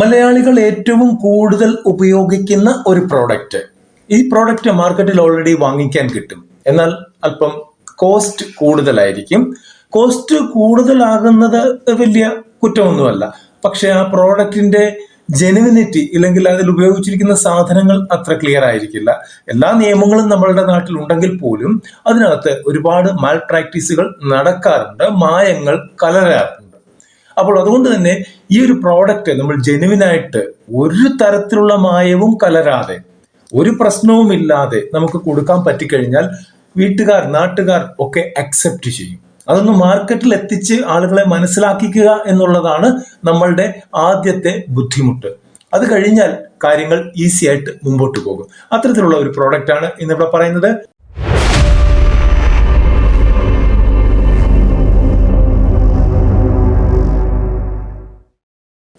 മലയാളികൾ ഏറ്റവും കൂടുതൽ ഉപയോഗിക്കുന്ന ഒരു പ്രോഡക്റ്റ് ഈ പ്രോഡക്റ്റ് മാർക്കറ്റിൽ ഓൾറെഡി വാങ്ങിക്കാൻ കിട്ടും. എന്നാൽ അല്പം കോസ്റ്റ് കൂടുതലായിരിക്കും. കോസ്റ്റ് കൂടുതലാകുന്നത് വലിയ കുറ്റമൊന്നുമല്ല. പക്ഷെ ആ പ്രോഡക്റ്റിന്റെ ജെനുവിനിറ്റി ഇല്ലെങ്കിൽ അതിൽ ഉപയോഗിച്ചിരിക്കുന്ന സാധനങ്ങൾ അത്ര ക്ലിയർ ആയിരിക്കില്ല. എല്ലാ നിയമങ്ങളും നമ്മളുടെ നാട്ടിൽ ഉണ്ടെങ്കിൽ പോലും അതിനകത്ത് ഒരുപാട് മാൽ പ്രാക്ടീസുകൾ നടക്കാറുണ്ട്. മായങ്ങൾ കലരാറുണ്ട്. അപ്പോൾ അതുകൊണ്ട് തന്നെ ഈ ഒരു പ്രോഡക്റ്റ് നമ്മൾ ജെനുവിനായിട്ട് ഒരു തരത്തിലുള്ള മായവും കലരാതെ ഒരു പ്രശ്നവും ഇല്ലാതെ നമുക്ക് കൊടുക്കാൻ പറ്റിക്കഴിഞ്ഞാൽ വീട്ടുകാർ നാട്ടുകാർ ഒക്കെ അക്സെപ്റ്റ് ചെയ്യും. അതൊന്ന് മാർക്കറ്റിൽ എത്തിച്ച് ആളുകളെ മനസ്സിലാക്കിക്കുക എന്നുള്ളതാണ് നമ്മളുടെ ആദ്യത്തെ ബുദ്ധിമുട്ട്. അത് കഴിഞ്ഞാൽ കാര്യങ്ങൾ ഈസി ആയിട്ട് മുമ്പോട്ട് പോകും. അത്തരത്തിലുള്ള ഒരു പ്രോഡക്റ്റ് ആണ് ഇന്നിവിടെ പറയുന്നത്.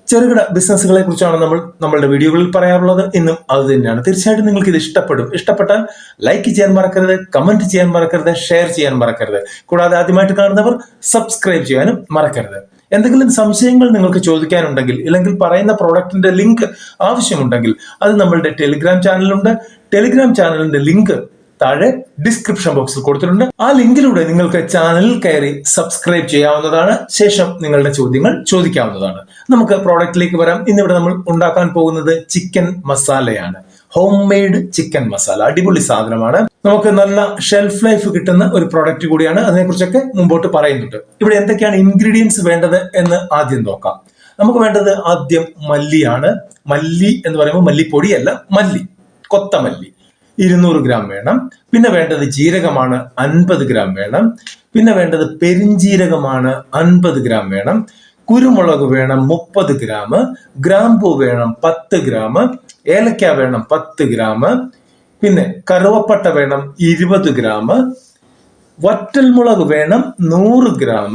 ചെറുകിട ബിസിനസ്സുകളെ കുറിച്ചാണ് നമ്മൾ നമ്മളുടെ വീഡിയോകളിൽ പറയാറുള്ളത്. എന്നും അത് തന്നെയാണ്. തീർച്ചയായിട്ടും നിങ്ങൾക്ക് ഇത് ഇഷ്ടപ്പെടും. ഇഷ്ടപ്പെട്ടാൽ ലൈക്ക് ചെയ്യാൻ മറക്കരുത് കമന്റ് ചെയ്യാൻ മറക്കരുത് ഷെയർ ചെയ്യാൻ മറക്കരുത്. കൂടാതെ ആദ്യമായിട്ട് കാണുന്നവർ സബ്സ്ക്രൈബ് ചെയ്യാനും മറക്കരുത്. എന്തെങ്കിലും സംശയങ്ങൾ നിങ്ങൾക്ക് ചോദിക്കാനുണ്ടെങ്കിൽ ഇല്ലെങ്കിൽ പറയുന്ന പ്രോഡക്റ്റിന്റെ ലിങ്ക് ആവശ്യമുണ്ടെങ്കിൽ അത് നമ്മളുടെ ടെലിഗ്രാം ചാനലുണ്ട് ടെലിഗ്രാം ചാനലിന്റെ ലിങ്ക് താഴെ ഡിസ്ക്രിപ്ഷൻ ബോക്സിൽ കൊടുത്തിട്ടുണ്ട്. ആ ലിങ്കിലൂടെ നിങ്ങൾക്ക് ചാനലിൽ കയറി സബ്സ്ക്രൈബ് ചെയ്യാവുന്നതാണ്. ശേഷം നിങ്ങളുടെ ചോദ്യങ്ങൾ ചോദിക്കാവുന്നതാണ്. നമുക്ക് പ്രോഡക്റ്റിലേക്ക് വരാം. ഇന്നിവിടെ നമ്മൾ ഉണ്ടാക്കാൻ പോകുന്നത് ചിക്കൻ മസാലയാണ് ഹോം മെയ്ഡ് ചിക്കൻ മസാല അടിപൊളി സാധനമാണ്. നമുക്ക് നല്ല ഷെൽഫ് ലൈഫ് കിട്ടുന്ന ഒരു പ്രോഡക്റ്റ് കൂടിയാണ്. അതിനെക്കുറിച്ചൊക്കെ മുമ്പോട്ട് പറയുന്നുണ്ട്. ഇവിടെ എന്തൊക്കെയാണ് ഇൻഗ്രീഡിയൻസ് വേണ്ടത് എന്ന് ആദ്യം നോക്കാം. നമുക്ക് വേണ്ടത് ആദ്യം മല്ലിയാണ്. മല്ലി എന്ന് പറയുമ്പോൾ മല്ലിപ്പൊടിയല്ല മല്ലി കൊത്തമല്ലി ഇരുന്നൂറ് ഗ്രാം വേണം. പിന്നെ വേണ്ടത് ജീരകമാണ് അൻപത് ഗ്രാം വേണം. പിന്നെ വേണ്ടത് പെരിഞ്ജീരകമാണ് അൻപത് ഗ്രാം വേണം. കുരുമുളക് വേണം മുപ്പത് ഗ്രാം. ഗ്രാമ്പൂ വേണം പത്ത് ഗ്രാം. ഏലക്ക വേണം പത്ത് ഗ്രാം. പിന്നെ കറുവപ്പട്ട വേണം ഇരുപത് ഗ്രാം. വറ്റൽമുളക് വേണം നൂറ് ഗ്രാം.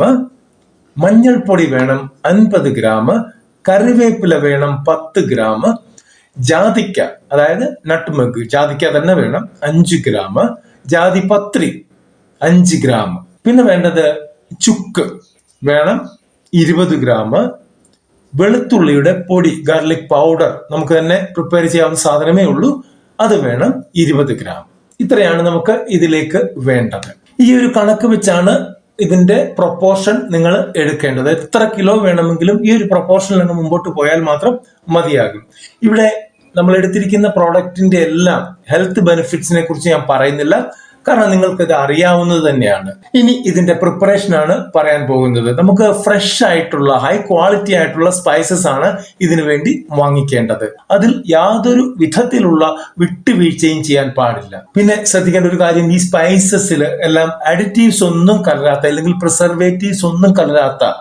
മഞ്ഞൾപ്പൊടി വേണം അൻപത് ഗ്രാം. കറിവേപ്പില വേണം പത്ത് ഗ്രാം. ജാതിക്ക അതായത് നട്ട്മഗ് ജാതിക്ക തന്നെ വേണം. അഞ്ച് ഗ്രാം. ജാതിപത്രി അഞ്ച് ഗ്രാം. പിന്നെ വേണ്ടത് ചുക്ക്. വേണം ഇരുപത് ഗ്രാം. വെളുത്തുള്ളിയുടെ പൊടി ഗാർലിക് പൗഡർ. നമുക്ക് തന്നെ പ്രിപ്പയർ ചെയ്യാവുന്ന സാധനമേ ഉള്ളൂ. അത് വേണം ഇരുപത് ഗ്രാം. ഇത്രയാണ് നമുക്ക് ഇതിലേക്ക് വേണ്ടത്. ഈ ഒരു കണക്ക് വെച്ചാണ് ഇതിന്റെ പ്രൊപ്പോർഷൻ നിങ്ങൾ എടുക്കേണ്ടത്. എത്ര കിലോ വേണമെങ്കിലും ഈ ഒരു പ്രൊപ്പോർഷനിൽ നിന്ന് മുമ്പോട്ട് പോയാൽ മാത്രം മതിയാകും. ഇവിടെ നമ്മൾ എടുത്തിരിക്കുന്ന പ്രോഡക്റ്റിന്റെ എല്ലാം ഹെൽത്ത് ബെനിഫിറ്റ്സിനെ കുറിച്ച് ഞാൻ പറയുന്നില്ല. കാരണം നിങ്ങൾക്ക് ഇത് അറിയാവുന്നത് തന്നെയാണ്. ഇനി ഇതിന്റെ പ്രിപ്പറേഷൻ ആണ് പറയാൻ പോകുന്നത്. നമുക്ക് ഫ്രഷ് ആയിട്ടുള്ള ഹൈ ക്വാളിറ്റി ആയിട്ടുള്ള സ്പൈസസ് ആണ് ഇതിനു വേണ്ടി വാങ്ങിക്കേണ്ടത്. അതിൽ യാതൊരു വിധത്തിലുള്ള വിട്ടുവീഴ്ചയും ചെയ്യാൻ പാടില്ല. പിന്നെ ശ്രദ്ധിക്കേണ്ട ഒരു കാര്യം ഈ സ്പൈസസിൽ എല്ലാം അഡിറ്റീവ്സ് ഒന്നും കലരാത്ത അല്ലെങ്കിൽ പ്രിസർവേറ്റീവ്സ് ഒന്നും കലരാത്ത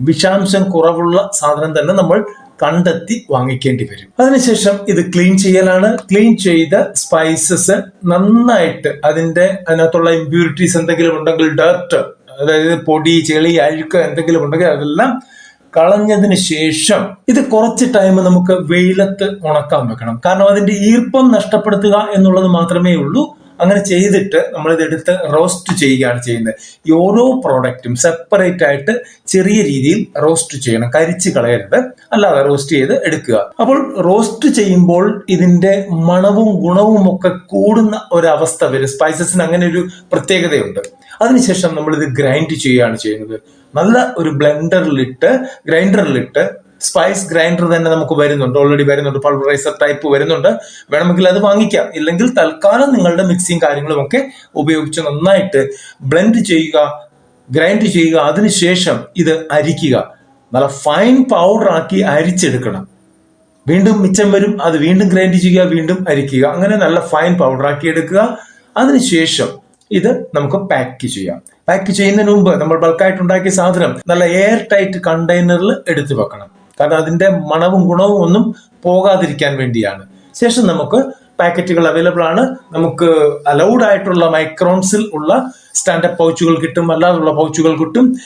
വിഷാംശം കുറവുള്ള സാധനം തന്നെ നമ്മൾ കണ്ടെത്തി വാങ്ങിക്കേണ്ടി വരും. അതിനുശേഷം ഇത് ക്ലീൻ ചെയ്യലാണ്. ക്ലീൻ ചെയ്ത സ്പൈസസ് നന്നായിട്ട് അതിന്റെ അതിനകത്തുള്ള ഇമ്പ്യൂരിറ്റീസ് എന്തെങ്കിലും ഉണ്ടെങ്കിൽ ഡർട്ട് അതായത് പൊടി ചെളി അഴുക്ക് എന്തെങ്കിലും ഉണ്ടെങ്കിൽ അതെല്ലാം കളഞ്ഞതിന് ശേഷം ഇത് കുറച്ച് ടൈം നമുക്ക് വെയിലത്ത് ഉണക്കാൻ വെക്കണം. കാരണം അതിന്റെ ഈർപ്പം നഷ്ടപ്പെടുത്തുക എന്നുള്ളത് മാത്രമേ ഉള്ളൂ. അങ്ങനെ ചെയ്തിട്ട് നമ്മൾ ഇതെടുത്ത് റോസ്റ്റ് ചെയ്യുകയാണ് ചെയ്യുന്നത്. ഈ ഓരോ പ്രോഡക്റ്റും സെപ്പറേറ്റ് ആയിട്ട് ചെറിയ രീതിയിൽ റോസ്റ്റ് ചെയ്യണം. കരിച്ച് കളയരുത്. അല്ലാതെ റോസ്റ്റ് ചെയ്ത് എടുക്കുക. അപ്പോൾ റോസ്റ്റ് ചെയ്യുമ്പോൾ ഇതിന്റെ മണവും ഗുണവും ഒക്കെ കൂടുന്ന ഒരവസ്ഥ വരും. സ്പൈസസിന് അങ്ങനെ ഒരു പ്രത്യേകതയുണ്ട്. അതിനുശേഷം നമ്മൾ ഇത് ഗ്രൈൻഡ് ചെയ്യുകയാണ് ചെയ്യുന്നത്. നല്ല ഒരു ബ്ലെൻഡറിലിട്ട് ഗ്രൈൻഡറിലിട്ട് സ്പൈസ് ഗ്രൈൻഡർ തന്നെ നമുക്ക് വരുന്നുണ്ട്. ഓൾറെഡി വരുന്നുണ്ട്. പൾവറൈസർ ടൈപ്പ് വരുന്നുണ്ട്. വേണമെങ്കിൽ അത് വാങ്ങിക്കാം. ഇല്ലെങ്കിൽ തൽക്കാലം നിങ്ങളുടെ മിക്സിയും കാര്യങ്ങളും ഒക്കെ ഉപയോഗിച്ച് നന്നായിട്ട് ബ്ലെൻഡ് ചെയ്യുക ഗ്രൈൻഡ് ചെയ്യുക. അതിനുശേഷം ഇത് അരിക്കുക. നല്ല ഫൈൻ പൗഡർ ആക്കി അരിച്ചെടുക്കണം. വീണ്ടും മിച്ചം വരും. അത് വീണ്ടും ഗ്രൈൻഡ് ചെയ്യുക വീണ്ടും അരിക്കുക. അങ്ങനെ നല്ല ഫൈൻ പൗഡർ ആക്കി എടുക്കുക. അതിനുശേഷം ഇത് നമുക്ക് പാക്ക് ചെയ്യാം. പാക്ക് ചെയ്യുന്നതിന് മുമ്പ് നമ്മൾ ബൾക്കായിട്ട് ഉണ്ടാക്കിയ സാധനം നല്ല എയർ ടൈറ്റ് കണ്ടെയ്നറിൽ എടുത്തു വെക്കണം. കാരണം അതിന്റെ മണവും ഗുണവും ഒന്നും പോകാതിരിക്കാൻ വേണ്ടിയാണ്. ശേഷം നമുക്ക് പാക്കറ്റുകൾ അവൈലബിൾ ആണ്. നമുക്ക് അലൗഡ് ആയിട്ടുള്ള മൈക്രോൺസിൽ ഉള്ള സ്റ്റാൻഡപ്പ് പൗച്ചുകൾ കിട്ടും. അല്ലാതുള്ള പൗച്ചുകൾ കിട്ടും.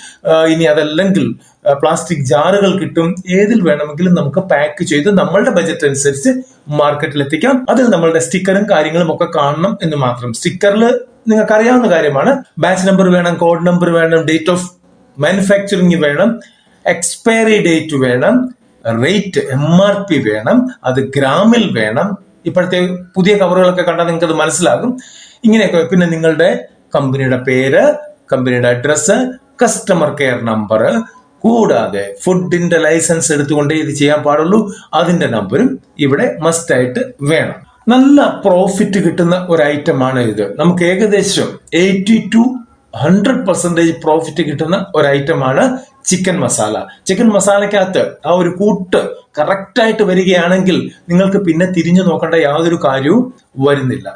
ഇനി അതല്ലെങ്കിൽ പ്ലാസ്റ്റിക് ജാറുകൾ കിട്ടും. ഏതിൽ വേണമെങ്കിലും നമുക്ക് പാക്ക് ചെയ്ത് നമ്മളുടെ ബജറ്റ് അനുസരിച്ച് മാർക്കറ്റിൽ എത്തിക്കാം. അതിൽ നമ്മളുടെ സ്റ്റിക്കറും കാര്യങ്ങളും ഒക്കെ കാണണം എന്ന് മാത്രം. സ്റ്റിക്കറിൽ നിങ്ങൾക്ക് അറിയാവുന്ന കാര്യമാണ്. ബാച്ച് നമ്പർ വേണം കോഡ് നമ്പർ വേണം ഡേറ്റ് ഓഫ് മാനുഫാക്ചറിങ് വേണം. എക്സ്പയറി ഡേറ്റ് വേണം റേറ്റ് എം ആർ പി വേണം അത് ഗ്രാമിൽ വേണം. ഇപ്പോഴത്തെ പുതിയ കവറുകളൊക്കെ കണ്ടാൽ നിങ്ങൾക്ക് അത് മനസ്സിലാകും. ഇങ്ങനെയൊക്കെ പിന്നെ നിങ്ങളുടെ കമ്പനിയുടെ പേര് കമ്പനിയുടെ അഡ്രസ്സ് കസ്റ്റമർ കെയർ നമ്പർ കൂടാതെ ഫുഡിന്റെ ലൈസൻസ് എടുത്തുകൊണ്ടേ ഇത് ചെയ്യാൻ പാടുള്ളൂ. അതിന്റെ നമ്പറും ഇവിടെ മസ്റ്റ് ആയിട്ട് വേണം. നല്ല പ്രോഫിറ്റ് കിട്ടുന്ന ഒരു ഐറ്റമാണ് ഇത്. നമുക്ക് ഏകദേശം eighty to hundred percentage profit കിട്ടുന്ന ഒരു ഐറ്റമാണ് ചിക്കൻ മസാല. ചിക്കൻ മസാലക്കകത്ത് ആ ഒരു കൂട്ട് കറക്റ്റ് ആയിട്ട് വരികയാണെങ്കിൽ നിങ്ങൾക്ക് പിന്നെ തിരിഞ്ഞു നോക്കേണ്ട യാതൊരു കാര്യവും വരുന്നില്ല.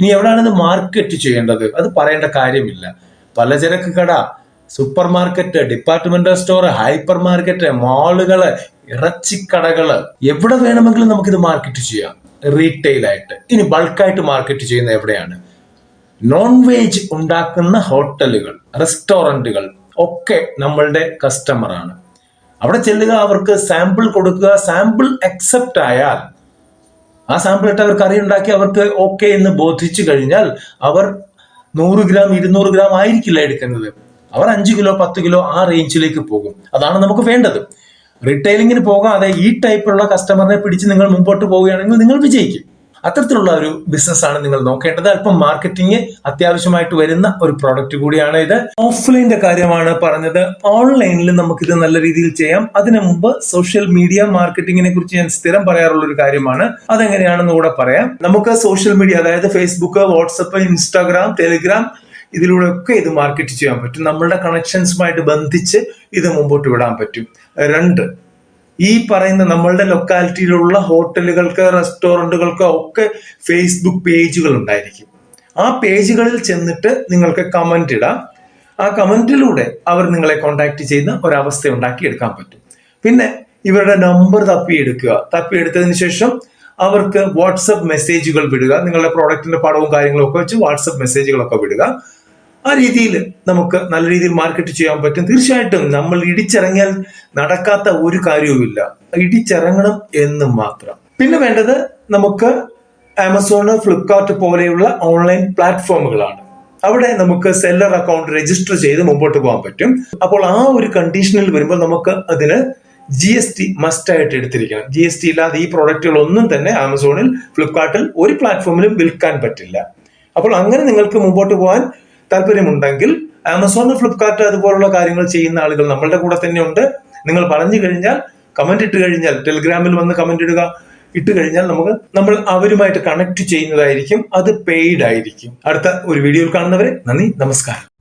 ഇനി എവിടെയാണിത് മാർക്കറ്റ് ചെയ്യേണ്ടത്? അത് പറയേണ്ട കാര്യമില്ല. പലചരക്ക് കട super market departmental store hyper market മാളുകൾ ഇറച്ചിക്കടകൾ എവിടെ വേണമെങ്കിലും നമുക്കിത് മാർക്കറ്റ് ചെയ്യാം. റീറ്റെയിൽ ആയിട്ട്. ഇനി ബൾക്കായിട്ട് മാർക്കറ്റ് ചെയ്യുന്ന എവിടെയാണ്? നോൺ വെജ് ഉണ്ടാക്കുന്ന ഹോട്ടലുകൾ റെസ്റ്റോറന്റുകൾ ഒക്കെ നമ്മളുടെ കസ്റ്റമറാണ് അവിടെ ചെല്ലുക അവർക്ക് സാമ്പിൾ കൊടുക്കുക സാമ്പിൾ അക്സെപ്റ്റ് ആയാൽ ആ സാമ്പിൾ ഇട്ട് അവർ കറി ഉണ്ടാക്കി അവർക്ക് ഓക്കെ എന്ന് ബോധിച്ചു കഴിഞ്ഞാൽ അവർ നൂറ് ഗ്രാം ഇരുന്നൂറ് ഗ്രാം ആയിരിക്കില്ല എടുക്കുന്നത്. അവർ അഞ്ച് കിലോ പത്ത് കിലോ ആ റേഞ്ചിലേക്ക് പോകും. അതാണ് നമുക്ക് വേണ്ടത്. റീറ്റെയിലിങ്ങിന് പോകാതെ ഈ ടൈപ്പിലുള്ള കസ്റ്റമറിനെ പിടിച്ച് നിങ്ങൾ മുമ്പോട്ട് പോവുകയാണെങ്കിൽ നിങ്ങൾ വിജയിക്കും. അത്തരത്തിലുള്ള ഒരു ബിസിനസ് ആണ് നിങ്ങൾ നോക്കേണ്ടത്. അല്പം മാർക്കറ്റിംഗ് അത്യാവശ്യമായിട്ട് വരുന്ന ഒരു പ്രോഡക്റ്റ് കൂടിയാണ് ഇത്. ഓഫ്ലൈന്റെ കാര്യമാണ് പറഞ്ഞത്. ഓൺലൈനിൽ നമുക്കിത് നല്ല രീതിയിൽ ചെയ്യാം. അതിനു മുമ്പ് സോഷ്യൽ മീഡിയ മാർക്കറ്റിംഗിനെ കുറിച്ച് ഞാൻ സ്ഥിരം പറയാറുള്ള ഒരു കാര്യമാണ്. അതെങ്ങനെയാണെന്ന് കൂടെ പറയാം. നമുക്ക് സോഷ്യൽ മീഡിയ അതായത് ഫേസ്ബുക്ക് വാട്സപ്പ് ഇൻസ്റ്റാഗ്രാം ടെലിഗ്രാം ഇതിലൂടെ ഒക്കെ ഇത് മാർക്കറ്റ് ചെയ്യാൻ പറ്റും. നമ്മളുടെ കണക്ഷൻസുമായിട്ട് ബന്ധിച്ച് ഇത് മുമ്പോട്ട് വിടാൻ പറ്റും. രണ്ട് ഈ പറയുന്ന നമ്മളുടെ ലൊക്കാലിറ്റിയിലുള്ള ഹോട്ടലുകൾക്ക് റെസ്റ്റോറന്റുകൾക്ക് ഒക്കെ ഫേസ്ബുക്ക് പേജുകൾ ഉണ്ടായിരിക്കും. ആ പേജുകളിൽ ചെന്നിട്ട് നിങ്ങൾക്ക് കമന്റ് ഇടാം. ആ കമന്റിലൂടെ അവർ നിങ്ങളെ കോണ്ടാക്ട് ചെയ്യുന്ന ഒരവസ്ഥ ഉണ്ടാക്കിയെടുക്കാൻ പറ്റും. പിന്നെ ഇവരുടെ നമ്പർ തപ്പിയെടുക്കുക. തപ്പിയെടുത്തതിന് ശേഷം അവർക്ക് വാട്സപ്പ് മെസ്സേജുകൾ വിടുക. നിങ്ങളുടെ പ്രോഡക്റ്റിന്റെ പടവും കാര്യങ്ങളും ഒക്കെ വെച്ച് വാട്സപ്പ് മെസ്സേജുകളൊക്കെ വിടുക. ആ രീതിയിൽ നമുക്ക് നല്ല രീതിയിൽ മാർക്കറ്റ് ചെയ്യാൻ പറ്റും. തീർച്ചയായിട്ടും നമ്മൾ ഇടിച്ചിറങ്ങിയാൽ നടക്കാത്ത ഒരു കാര്യവുമില്ല. ഇടിച്ചിറങ്ങണം എന്ന് മാത്രം. പിന്നെ വേണ്ടത് നമുക്ക് ആമസോൺ ഫ്ലിപ്കാർട്ട് പോലെയുള്ള ഓൺലൈൻ പ്ലാറ്റ്ഫോമുകളാണ്. അവിടെ നമുക്ക് സെല്ലർ അക്കൗണ്ട് രജിസ്റ്റർ ചെയ്ത് മുമ്പോട്ട് പോകാൻ പറ്റും. അപ്പോൾ ആ ഒരു കണ്ടീഷനിൽ വരുമ്പോൾ നമുക്ക് അതിന് ജി എസ് ടി മസ്റ്റായിട്ട് എടുത്തിരിക്കണം. ജി എസ് ടി ഇല്ലാതെ ഈ പ്രോഡക്റ്റുകൾ ഒന്നും തന്നെ ആമസോണിൽ ഫ്ലിപ്കാർട്ടിൽ ഒരു പ്ലാറ്റ്ഫോമിലും വിൽക്കാൻ പറ്റില്ല. അപ്പോൾ അങ്ങനെ നിങ്ങൾക്ക് മുമ്പോട്ട് പോകാൻ താല്പര്യമുണ്ടെങ്കിൽ ആമസോൺ ഫ്ലിപ്കാർട്ട് അതുപോലുള്ള കാര്യങ്ങൾ ചെയ്യുന്ന ആളുകൾ നമ്മളുടെ കൂടെ തന്നെ ഉണ്ട്. നിങ്ങൾ പറഞ്ഞു കഴിഞ്ഞാൽ കമന്റ് ഇട്ട് കഴിഞ്ഞാൽ ടെലിഗ്രാമിൽ വന്ന് കമന്റ് ഇടുക ഇട്ട് കഴിഞ്ഞാൽ നമുക്ക് നമ്മൾ അവരുമായിട്ട് കണക്ട് ചെയ്യുന്നതായിരിക്കും. അത് പെയ്ഡ് ആയിരിക്കും. അടുത്ത ഒരു വീഡിയോയിൽ കാണുന്നവരെ നന്ദി നമസ്കാരം.